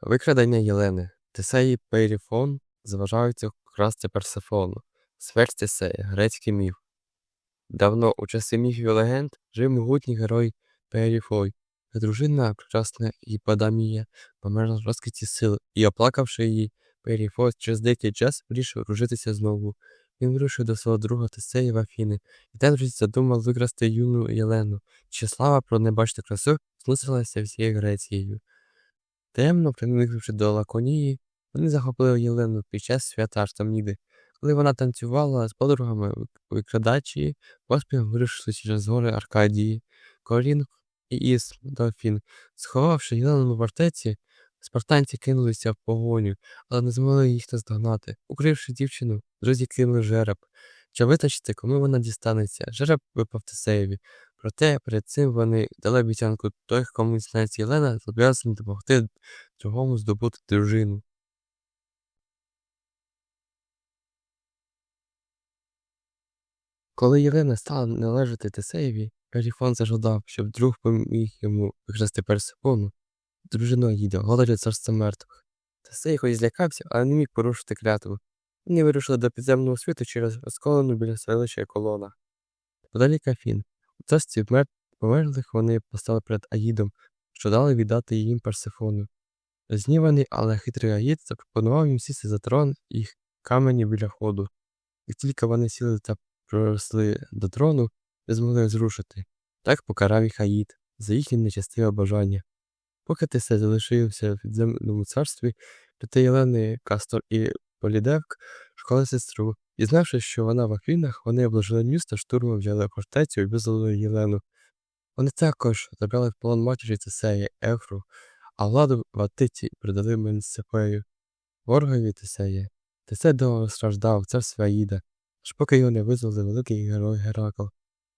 Викрадення Єлени. Тесеї Періфон зважаються красти Персефону. Смерть Тесея. Грецький міф. Давно, у часи міфів і легенд, жив могутній герой Періфой. Дружина, прекрасна Іпадамія, померла в розквіті сил, і, оплакавши її, Періфой через деякий час вирішив одружитися знову. Він вирушив до свого друга Тесея в Афіни, і там задумав викрасти юну Єлену, чия слава про небачну красу зносилася всією Грецією. Темно приникнувши до Лаконії, вони захопили Єлену під час свята Артеміди. Коли вона танцювала з подругами викрадачі, поспіхом вирушили через гори Аркадії, Корін і Іс до Афін. Сховавши Єлену в фортеці, спартанці кинулися в погоню, але не змогли їх наздогнати. Укривши дівчину, друзі кинули жереб. Щоб витачити, кому вона дістанеться, жереб випав Тесеєві. Проте перед цим вони дали обіцянку той, кому дістанеться Єлена, зобов'язаний допомогти другому здобути дружину. Коли Єлена стала належати Тесеєві, Періфон зажадав, щоб друг поміг йому викрасти Персифону, дружину Аїда, володаря царства мертвих. Тесей хоч злякався, але не міг порушити клятву. Вони вирушили до підземного світу через розколену біля селища колона. Подалік Афін. Царстві померлих вони постали перед Аїдом, що дали віддати їм Персифону. Зніваний, але хитрий Аїд запропонував їм сісти за трон і камені біля ходу. Як тільки вони сіли та проросли до трону, не змогли зрушити. Так покарав їх Аїд за їхнє нечестиве бажання. Поки Тесе залишився в підземному царстві, проти Єлени Кастор і Полідевк шукали сестру. Дізнавшись, що вона в Афінах, вони обложили місто, штурмом взяли фортецю і визволили Єлену. Вони також забрали в полон матері Тесея Ефру, а владу в Атиці передали Менсефею. Ворогові Тесея. Тесей довго страждав, царство Аїда, аж поки його не визволив великий герой Геракл.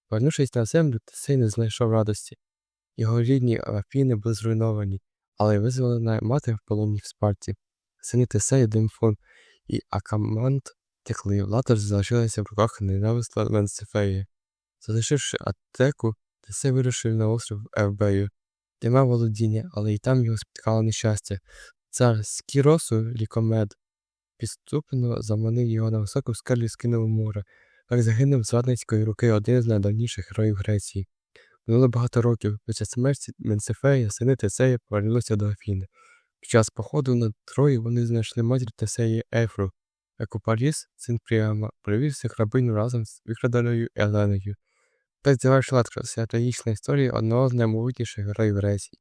Повернувшись на землю, Тесей не знайшов радості. Його рідні Афіни були зруйновані, але визволена мати в полоні в Спарті. Сини Тесея, Димфон і Акамант текли, влада залишилася в руках ненависла Менсефеї. Залишивши Атеку, Тесей вирушив на острів Евбею, де мав володіння, але й там його спіткало нещастя. Цар Скіросу, лікомед, підступно заманив його на високу скелю і скинув море. Так загинув з радницької руки один з найдавніших героїв Греції. Минуло багато років після смерті Менсефея сини Тесея повернулися до Афіни. Під час походу на Трою вони знайшли матір Тесеї Ефру, яку Паріс, син Пріама, привів всіх рабиню разом з викраданою Еленою. Так завершила трагічна історія одного з наймогутніших героїв Греції.